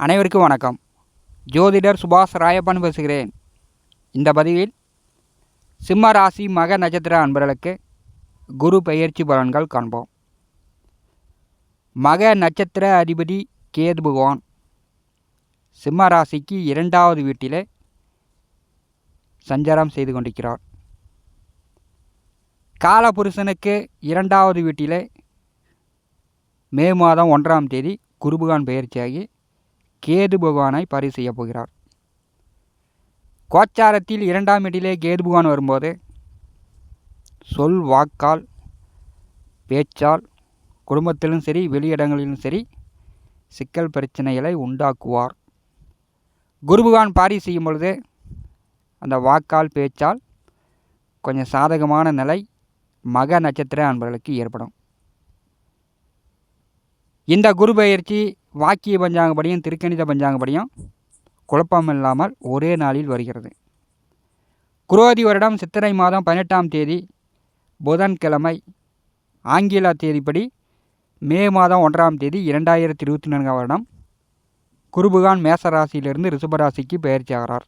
அனைவருக்கும் வணக்கம். ஜோதிடர் சுபாஷ் ராயப்பன் பேசுகிறேன். இந்த பதிவில் சிம்ம ராசி மக நட்சத்திர அன்பர்களுக்கு குரு பயிற்சி பலன்கள் காண்போம். மக நட்சத்திர அதிபதி கேது பகவான் சிம்ம ராசிக்கு இரண்டாவது வீட்டிலே சஞ்சாரம் செய்து கொண்டிருக்கிறார். காலபுருஷனுக்கு இரண்டாவது வீட்டிலே மே மாதம் ஒன்றாம் தேதி குருபகான் பயிற்சியாகி கேது பகவானை பாரி செய்ய போகிறார். கோச்சாரத்தில் இரண்டாம் வீட்டிலே கேது பகவான் வரும்போது சொல் வாக்கால் பேச்சால் குடும்பத்திலும் சரி வெளியிடங்களிலும் சரி சிக்கல் பிரச்சனைகளை உண்டாக்குவார். குருபகான் பாரி செய்யும் பொழுது அந்த வாக்கால் பேச்சால் கொஞ்சம் சாதகமான நிலை மக நட்சத்திர அன்பர்களுக்கு ஏற்படும். இந்த குரு பயிற்சி வாக்கிய பஞ்சாங்கப்படியும் திருக்கணித பஞ்சாங்கப்படியும் குழப்பம் இல்லாமல் ஒரே நாளில் வருகிறது. குரோதி வருடம் சித்திரை மாதம் பதினெட்டாம் தேதி புதன்கிழமை ஆங்கில தேதிப்படி மே மாதம் ஒன்றாம் தேதி இரண்டாயிரத்தி இருபத்தி நான்காம் வருடம் குருபுகான் மேசராசியிலிருந்து ரிஷபராசிக்கு பயிற்சி ஆகிறார்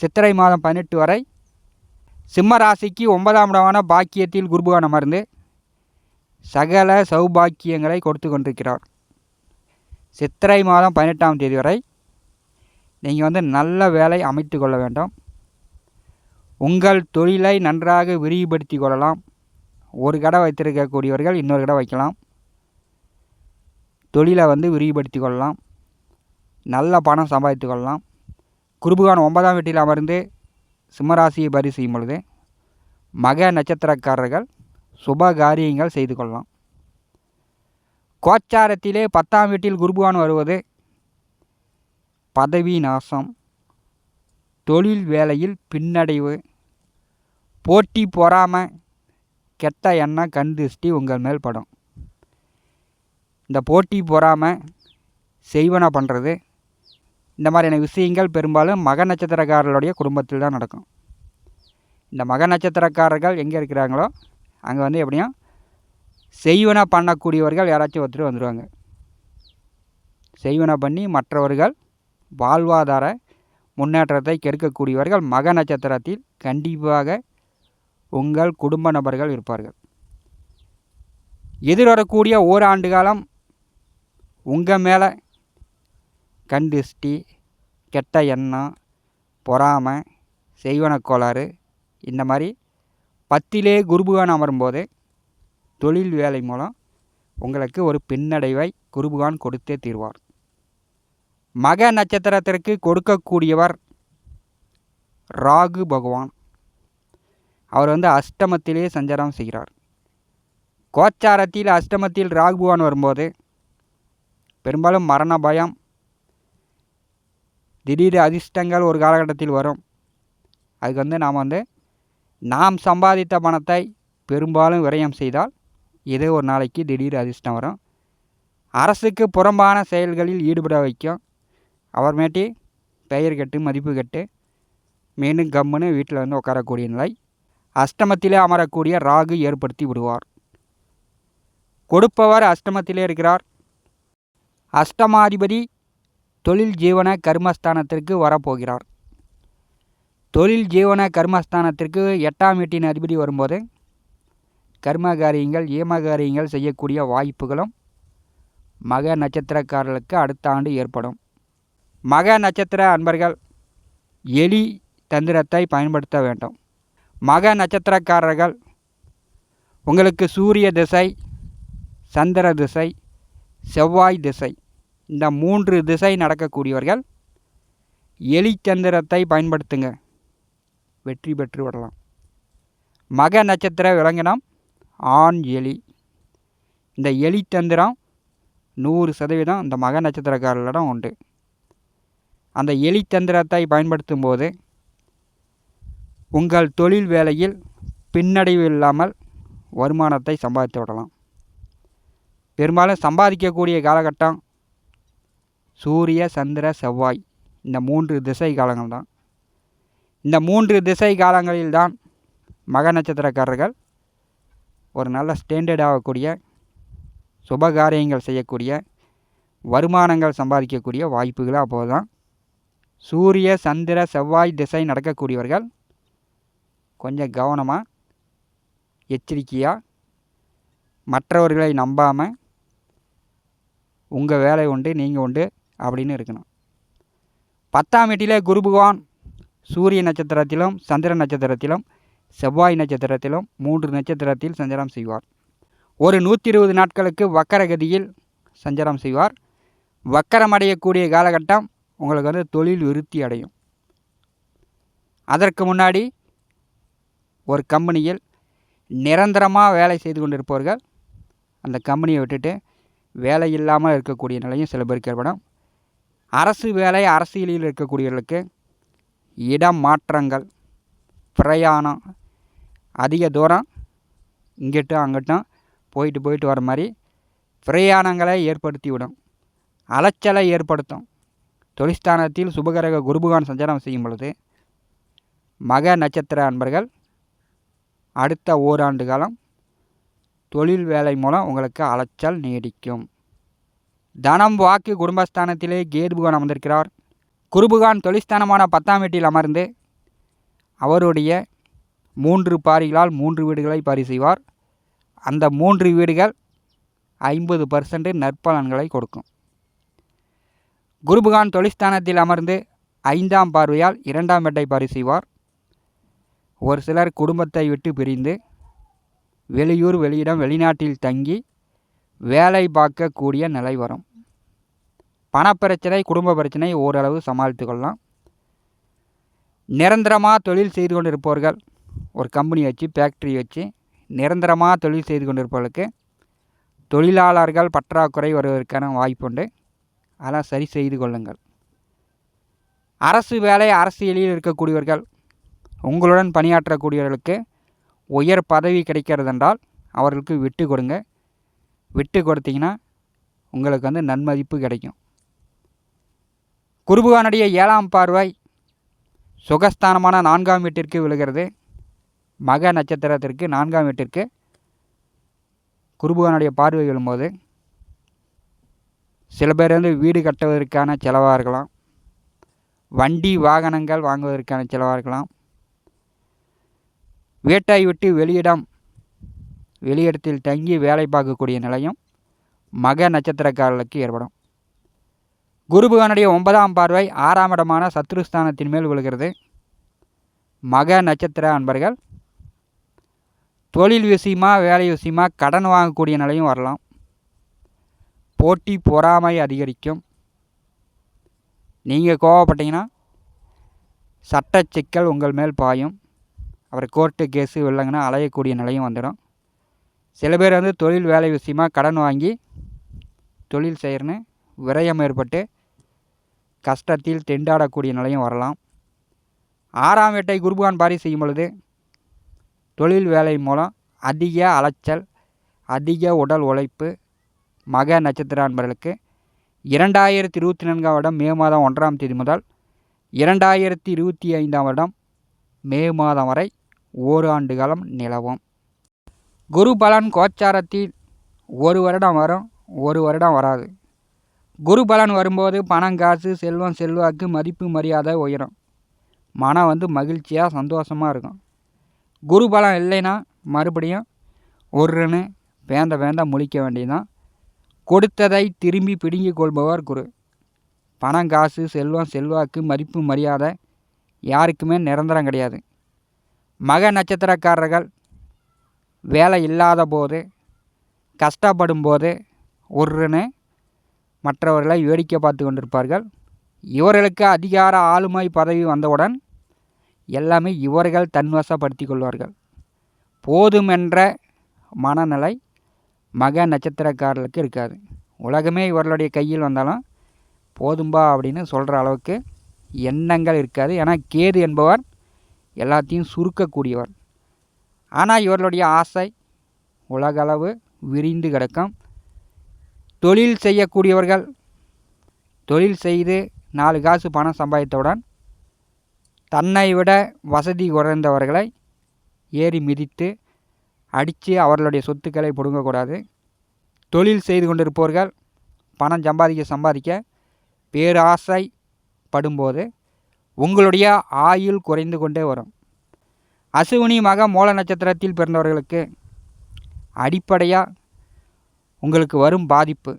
சித்திரை மாதம் பதினெட்டு வரை சிம்ம ராசிக்கு ஒன்பதாம் இடமான பாக்கியத்தில் குருபுகான் அமர்ந்து சகல சௌபாக்கியங்களை கொடுத்து கொண்டிருக்கிறார். சித்திரை மாதம் பதினெட்டாம் தேதி வரை நீங்கள் வந்து நல்ல வேலை அமைத்து கொள்ள வேண்டும். உங்கள் தொழிலை நன்றாக விரிவுபடுத்தி கொள்ளலாம். ஒரு கடை வைத்திருக்கக்கூடியவர்கள் இன்னொரு கடை வைக்கலாம். தொழிலை வந்து விரிவுபடுத்தி கொள்ளலாம். நல்ல பணம் சம்பாதித்து கொள்ளலாம். குருபுகான் ஒன்பதாம் வீட்டில் அமர்ந்து சிம்மராசியை பரி செய்யும் பொழுது மக நட்சத்திரக்காரர்கள் சுப காரியங்கள் செய்து கொள்ளலாம். கோச்சாரத்திலே பத்தாம் வீட்டில் குருபுவான் வருவது பதவி நாசம் தொழில் வேலையில் பின்னடைவு போட்டி பொறாமல் கெட்ட எண்ணம் கண் திருஷ்டி உங்கள் மேல் படும். இந்த போட்டி பொறாமல் செய்வன பண்ணுறது இந்த மாதிரியான விஷயங்கள் பெரும்பாலும் மக நட்சத்திரக்காரர்களுடைய குடும்பத்தில் தான் நடக்கும். இந்த மக நட்சத்திரக்காரர்கள் எங்கே இருக்கிறாங்களோ அங்கே வந்து எப்படியும் செய்வன பண்ணக்கூடியவர்கள் யாராச்சும் ஒருத்தர் வந்துடுவாங்க செய்வன பண்ணி மற்றவர்கள் வாழ்வாதார முன்னேற்றத்தை கெடுக்கக்கூடியவர்கள் மக நட்சத்திரத்தில் கண்டிப்பாக உங்கள் குடும்ப நபர்கள் இருப்பார்கள். எதிர்வரக்கூடிய ஓராண்டு காலம் உங்கள் மேலே கண் திருஷ்டி கெட்ட எண்ணம் பொறாமை செய்வன கோளாறு இந்த மாதிரி பத்திலே குருபுகான் அமரும்போது தொழில் வேலை மூலம் உங்களுக்கு ஒரு பின்னடைவை குருபுகான் கொடுத்தே தீர்வார். மக நட்சத்திரத்திற்கு கொடுக்கக்கூடியவர் ராகு பகவான். அவர் வந்து அஷ்டமத்திலே சஞ்சாரம் செய்கிறார். கோச்சாரத்தில் அஷ்டமத்தில் ராகு பகவான் வரும்போது பெரும்பாலும் மரண பயம் திடீர் அதிர்ஷ்டங்கள் ஒரு காலகட்டத்தில் வரும். அதுக்கு வந்து நாம் வந்து நாம் சம்பாதித்த பணத்தை பெரும்பாலும் விரயம் செய்தால் ஏதோ ஒரு நாளைக்கு திடீர் அதிர்ஷ்டம் வரும். அரசுக்கு புறம்பான செயல்களில் ஈடுபட வைக்கும். அப்புறமேட்டி பெயர் கட்டு மதிப்பு கட்டு மீண்டும் கம்முன்னு வீட்டில் வந்து உட்காரக்கூடிய நிலை. அஷ்டமத்திலே அமரக்கூடிய ராகு ஏற்படுத்தி விடுவார். கொடுப்பவர் அஷ்டமத்திலே இருக்கிறார். அஷ்டமாதிபதி தொழில் ஜீவன கர்மஸ்தானத்திற்கு வரப்போகிறார். தொழில் ஜீவன கர்மஸ்தானத்திற்கு எட்டாம் வீட்டின் அதிபதி வரும்போது கர்ம காரியங்கள் காரியங்கள் செய்யக்கூடிய வாய்ப்புகளும் மக நட்சத்திரக்காரர்களுக்கு அடுத்த ஆண்டு ஏற்படும். மக நட்சத்திர அன்பர்கள் எலி தந்திரத்தை பயன்படுத்த வேண்டும். மக நட்சத்திரக்காரர்கள் உங்களுக்கு சூரிய திசை சந்திர திசை செவ்வாய் திசை இந்த மூன்று திசை நடக்கக்கூடியவர்கள் எலிச்சந்திரத்தை பயன்படுத்துங்க. வெற்றி பெற்று விடலாம். மக நட்சத்திர விலங்கினம் ஆண் எலி. இந்த எலி தந்திரம் நூறு சதவீதம் இந்த மக நட்சத்திரக்காரர்களிடம் உண்டு. அந்த எலி தந்திரத்தை பயன்படுத்தும் போது உங்கள் தொழில் வேலையில் பின்னடைவு இல்லாமல் வருமானத்தை சம்பாதித்து விடலாம். பெரும்பாலும் சம்பாதிக்கக்கூடிய காலகட்டம் சூரிய சந்திர செவ்வாய் இந்த மூன்று திசை காலங்கள் தான் இந்த மூன்று திசை காலங்களில்தான் மக நட்சத்திரக்காரர்கள் ஒரு நல்ல ஸ்டாண்டர்ட் ஆகக்கூடிய சுபகாரியங்கள் செய்யக்கூடிய வருமானங்கள் சம்பாதிக்கக்கூடிய வாய்ப்புகள் அப்போது தான் சூரிய சந்திர செவ்வாய் திசை நடக்கக்கூடியவர்கள் கொஞ்சம் கவனமாக எச்சரிக்கையாக மற்றவர்களை நம்பாமல் உங்கள் வேலை உண்டு நீங்கள் உண்டு அப்படின்னு இருக்கணும். பத்தாம் வீட்டிலே குரு பகவான் சூரிய நட்சத்திரத்திலும் சந்திர நட்சத்திரத்திலும் செவ்வாய் நட்சத்திரத்திலும் மூன்று நட்சத்திரத்தில் சஞ்சாரம் செய்வார். ஒரு நூற்றி இருபது நாட்களுக்கு வக்கரகதியில் சஞ்சாரம் செய்வார். வக்கரம் அடையக்கூடிய காலகட்டம் உங்களுக்கு வந்து தொழில் விருத்தி அடையும். அதற்கு முன்னாடி ஒரு கம்பெனியில் நிரந்தரமாக வேலை செய்து கொண்டிருப்பவர்கள் அந்த கம்பெனியை விட்டுட்டு வேலை இல்லாமல் இருக்கக்கூடிய நிலையும் சில பேருக்கு ஏற்படும். அரசு வேலை அரசியலில் இருக்கக்கூடியவர்களுக்கு இடம் மாற்றங்கள் பிரயாணம் அதிக தூரம் இங்கிட்டும் அங்கிட்டும் போயிட்டு போயிட்டு வர மாதிரி பிரயாணங்களை ஏற்படுத்தி விடும் அலைச்சலை ஏற்படுத்தும். தொழிற்ஸ்தானத்தில் சுபகரக குருபகான் சஞ்சாரம் செய்யும் பொழுது மக நட்சத்திர அன்பர்கள் அடுத்த ஓராண்டு காலம் தொழில் வேலை மூலம் உங்களுக்கு அலைச்சல் நீடிக்கும். தனம் வாக்கு குடும்பஸ்தானத்திலே கேதுபுகான் அமர்ந்திருக்கிறார். குருபுகான் தொழிற்ஸ்தானமான பத்தாம் வீட்டில் அமர்ந்து அவருடைய மூன்று பாரிகளால் மூன்று வீடுகளை பாரி செய்வார். அந்த மூன்று வீடுகள் ஐம்பது பர்சன்ட் நற்பலன்களை கொடுக்கும். குருபகான் தொழிற்ஸ்தானத்தில் அமர்ந்து ஐந்தாம் பார்வையால் இரண்டாம் வீட்டை பாரி செய்வார். ஒரு சிலர் குடும்பத்தை விட்டு பிரிந்து வெளியூர் வெளியிடம் வெளிநாட்டில் தங்கி வேலை பார்க்கக்கூடிய நிலை வரும். பணப்பிரச்சனை குடும்ப பிரச்சனை ஓரளவு சமாளித்து கொள்ளலாம். நிரந்தரமாக தொழில் செய்து கொண்டிருப்பவர்கள் ஒரு கம்பெனி வச்சு ஃபேக்ட்ரி வச்சு நிரந்தரமாக தொழில் செய்து கொண்டிருப்பவர்களுக்கு தொழிலாளர்கள் பற்றாக்குறை வருவதற்கான வாய்ப்புண்டு அதெல்லாம் சரி செய்து கொள்ளுங்கள். அரசு வேலை அரசியலில் இருக்கக்கூடியவர்கள் உங்களுடன் பணியாற்றக்கூடியவர்களுக்கு உயர் பதவி கிடைக்கிறதென்றால் அவர்களுக்கு விட்டு கொடுங்க. விட்டு கொடுத்தீங்கன்னா உங்களுக்கு வந்து நன்மதிப்பு கிடைக்கும். குருபுகானுடைய ஏழாம் பார்வை சுகஸ்தானமான நான்காம் வீட்டிற்கு விழுகிறது. மக நட்சத்திரத்திற்கு நான்காம் வீட்டிற்கு குருபுகனுடைய பார்வை விழும்போது சில பேர் வந்து வீடு கட்டுவதற்கான செலவாக இருக்கலாம். வண்டி வாகனங்கள் வாங்குவதற்கான செலவாக இருக்கலாம். வீட்டை விட்டு வெளியிடம் வெளியிடத்தில் தங்கி வேலை பார்க்கக்கூடிய நிலையும் மக நட்சத்திரக்காரர்களுக்கு ஏற்படும். குருபகனுடைய ஒன்பதாம் பார்வை ஆறாம் இடமான சத்ருஸ்தானத்தின் மேல் விழுகிறது. மக நட்சத்திர அன்பர்கள் தொழில் விஷயமா வேலை விஷயமா கடன் வாங்கக்கூடிய நிலையும் வரலாம். போட்டி பொறாமை அதிகரிக்கும். நீங்கள் கோவப்பட்டீங்கன்னா சட்ட சிக்கல் உங்கள் மேல் பாயும். அப்புறம் கோர்ட்டு கேஸு இல்லைங்கன்னா அலையக்கூடிய நிலையும் வந்துடும். சில பேர் வந்து தொழில் வேலை விஷயமா கடன் வாங்கி தொழில் செய்கிறன்னு விரயம் ஏற்பட்டு கஷ்டத்தில் திண்டாடக்கூடிய நிலையும் வரலாம். ஆறாம் வேட்டை குருபான் பாரி செய்யும் பொழுது தொழில் வேலை மூலம் அதிக அலைச்சல் அதிக உடல் உழைப்பு மக நட்சத்திர அன்பர்களுக்கு இரண்டாயிரத்தி இருபத்தி நான்காம் வருடம் மே மாதம் ஒன்றாம் தேதி முதல் இரண்டாயிரத்தி இருபத்தி ஐந்தாம் வருடம் மே மாதம் வரை ஓராண்டு காலம் நிலவும். குரு பலன் கோச்சாரத்தில் ஒரு வருடம் வரும் ஒரு வருடம் வராது. குரு பலன் வரும்போது பணம் காசு செல்வம் செல்வாக்கு மதிப்பு மரியாதை உயரும். மனம் வந்து மகிழ்ச்சியாக சந்தோஷமாக இருக்கும். குரு பலம் இல்லைன்னா மறுபடியும் ஒருன்னு வேந்த வேந்த முழிக்க வேண்டியதுதான். கொடுத்ததை திரும்பி பிடுங்கி கொள்பவர் குரு. பணம் காசு செல்வம் செல்வாக்கு மதிப்பு மரியாதை யாருக்குமே நிரந்தரம் கிடையாது. மக நட்சத்திரக்காரர்கள் வேலை இல்லாத போது கஷ்டப்படும் போது ஒருன்னு மற்றவர்களை வேடிக்கை பார்த்து கொண்டிருப்பார்கள். இவர்களுக்கு அதிகார ஆளுமை பதவி வந்தவுடன் எல்லாமே இவர்கள் தன்வசப்படுத்தி கொள்வார்கள் போதுமென்ற மனநிலை மக நட்சத்திரக்காரர்களுக்கு இருக்காது. உலகமே இவர்களுடைய கையில் வந்தாலும் போதும்பா அப்படின்னு சொல்கிற அளவுக்கு எண்ணங்கள் இருக்காது. ஏன்னா கேது என்பவர் எல்லாத்தையும் சுருக்கக்கூடியவர். ஆனால் இவர்களுடைய ஆசை உலகளவு விரிந்து கிடக்கும். தொழில் செய்யக்கூடியவர்கள் தொழில் செய்து நாலு காசு பணம் சம்பாதித்தவுடன் தன்னை விட வசதி குறைந்தவர்களை ஏறி மிதித்து அடித்து அவர்களுடைய சொத்துக்களை பிடுங்கக்கூடாது. தொழில் செய்து கொண்டிருப்பவர்கள் பணம் சம்பாதிக்க சம்பாதிக்க பேராசை படும்போது உங்களுடைய ஆயுள் குறைந்து கொண்டே வரும். அசுவினி மக மூல நட்சத்திரத்தில் பிறந்தவர்களுக்கு அடிப்படையாக உங்களுக்கு வரும் பாதிப்பு.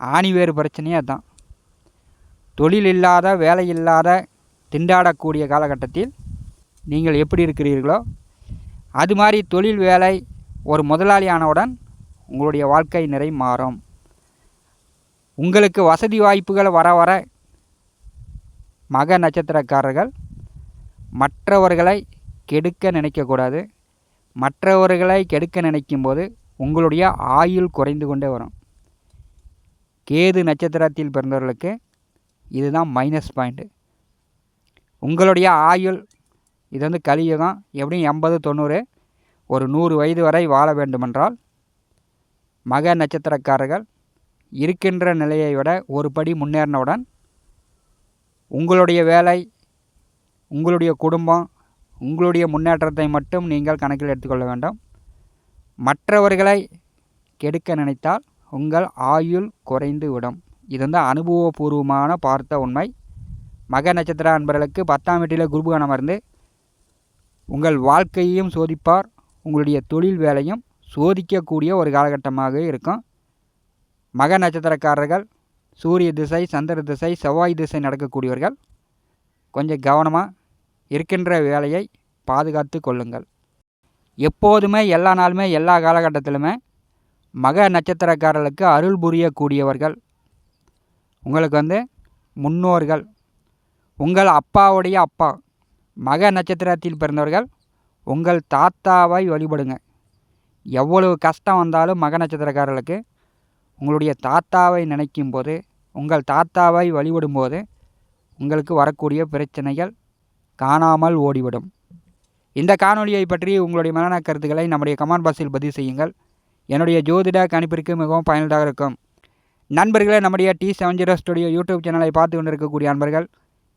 ஆணிவேறு பிரச்சனையே அதுதான் தொழில் இல்லாத வேலை இல்லாத திண்டாடக்கூடிய காலகட்டத்தில் நீங்கள் எப்படி இருக்கிறீர்களோ அது மாதிரி தொழில் வேலை ஒரு முதலாளி ஆனவுடன் உங்களுடைய வாழ்க்கை நிறை மாறும். உங்களுக்கு வசதி வாய்ப்புகள் வர வர மக நட்சத்திரக்காரர்கள் மற்றவர்களை கெடுக்க நினைக்கக்கூடாது. மற்றவர்களை கெடுக்க நினைக்கும்போது உங்களுடைய ஆயுள் குறைந்து கொண்டே வரும். கேது நட்சத்திரத்தில் பிறந்தவர்களுக்கு இதுதான் மைனஸ் பாயிண்ட்டு உங்களுடைய ஆயுள் இது வந்து கலியுகம் எப்படியும் எண்பது தொண்ணூறு ஒரு நூறு வயது வரை வாழ வேண்டுமென்றால் மக நட்சத்திரக்காரர்கள் இருக்கின்ற நிலையை விட ஒரு படி முன்னேறினவுடன் உங்களுடைய வேலை உங்களுடைய குடும்பம் உங்களுடைய முன்னேற்றத்தை மட்டும் நீங்கள் கணக்கில் எடுத்துக்கொள்ள வேண்டும். மற்றவர்களை கெடுக்க நினைத்தால் உங்கள் ஆயுள் குறைந்து விடும் இது வந்து அனுபவபூர்வமான பார்த்த உண்மை. மக நட்சத்திர அன்பர்களுக்கு பத்தாம் வீட்டில் குருபுகானம் அமர்ந்து உங்கள் வாழ்க்கையையும் சோதிப்பார் உங்களுடைய தொழில் வேலையும் சோதிக்கக்கூடிய ஒரு காலகட்டமாக இருக்கும். மக நட்சத்திரக்காரர்கள் சூரிய திசை சந்திர திசை செவ்வாய் திசை நடக்கக்கூடியவர்கள் கொஞ்சம் கவனமாக இருக்கின்ற வேலையை பாதுகாத்து கொள்ளுங்கள். எப்போதுமே எல்லா நாளுமே எல்லா காலகட்டத்திலுமே மக நட்சத்திரக்காரர்களுக்கு அருள் புரியக்கூடியவர்கள். உங்களுக்கு வந்து முன்னோர்கள் உங்கள் அப்பாவுடைய அப்பா மக நட்சத்திரத்தில் பிறந்தவர்கள் உங்கள் தாத்தாவை வழிபடுங்க. எவ்வளவு கஷ்டம் வந்தாலும் மக நட்சத்திரக்காரர்களுக்கு உங்களுடைய தாத்தாவை நினைக்கும் போது உங்கள் தாத்தாவை வழிபடும்போது உங்களுக்கு வரக்கூடிய பிரச்சனைகள் காணாமல் ஓடிவிடும். இந்த காணொலியை பற்றி உங்களுடைய மனநல கருத்துக்களை நம்முடைய கமெண்ட் பாக்ஸில் பதிவு செய்யுங்கள். என்னுடைய ஜோதிட கணிப்பிற்கு மிகவும் பயனுள்ளதாக இருக்கும். நண்பர்களே நம்முடைய T seven zero studio YouTube சேனலை பார்த்து கொண்டிருக்கக்கூடிய நண்பர்கள்